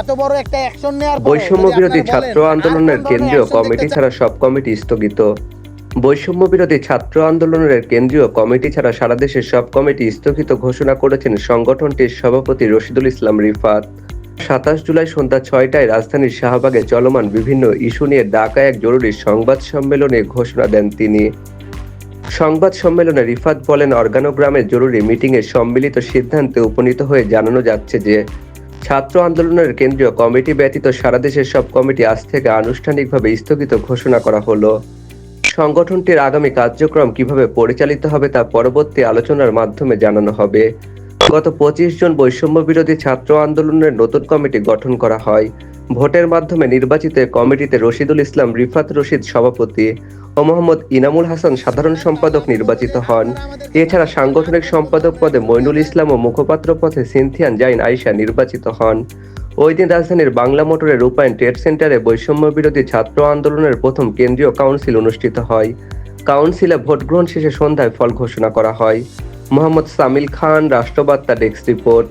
এত বড় একটা অ্যাকশন নেওয়ার বৈষম্য বিরোধী ছাত্র আন্দোলনের কেন্দ্রীয় কমিটি ছাড়া সব কমিটি স্থগিত। বৈষম্য বিরোধী ছাত্র আন্দোলনের কেন্দ্রীয় কমিটি ছাড়া সারা দেশের সব কমিটি স্থগিত ঘোষণা করেছেন সংগঠনটির সভাপতি রশিদুল ইসলাম রিফাত। সাতাশ জুলাই সন্ধ্যা ছয়টায় রাজধানীর শাহবাগে চলমান বিভিন্ন ইস্যু নিয়ে ঢাকায় এক জরুরি সংবাদ সম্মেলনে ঘোষণা দেন তিনি। সংবাদ সম্মেলনে রিফাত বলেন অর্গানোগ্রামের জরুরি মিটিংয়ে সম্মিলিত সিদ্ধান্তে উপনীত হয়ে জানানো যাচ্ছে যে ছাত্র আন্দোলনের কেন্দ্রীয় কমিটি ব্যতীত সারা দেশের সব কমিটি আজ থেকে আনুষ্ঠানিকভাবে স্থগিত ঘোষণা করা হলো। সংগঠনটির আগামী কার্যক্রম কীভাবে পরিচালিত হবে তা পরবর্তী আলোচনার মাধ্যমে জানানো হবে। গত পঁচিশ জন বৈষম্য বিরোধী ছাত্র আন্দোলনের নতুন কমিটি গঠন করা হয়। ভোটের মাধ্যমে নির্বাচিত কমিটিতে রশিদুল ইসলাম, রিফাত রশিদ সভাপতি ও মোহাম্মদ ইনামুল হাসান সাধারণ সম্পাদক নির্বাচিত হন। এছাড়া সাংগঠনিক সম্পাদক পদে মইনুল ইসলাম ও মুখপাত্র পদে সিনথিয়ান জাইন আয়েশা নির্বাচিত হন। ওই দিন রাজধানীর বাংলা মোটরের রূপায়ণ ট্রেড সেন্টারে বৈষম্য বিরোধী ছাত্র আন্দোলনের প্রথম কেন্দ্রীয় কাউন্সিল অনুষ্ঠিত হয়। কাউন্সিলে ভোট গ্রহণ শেষে সন্ধ্যায় ফল ঘোষণা করা হয়। মোহাম্মদ সামিল খান, রাষ্ট্রবার্তা ডেস্ক রিপোর্ট।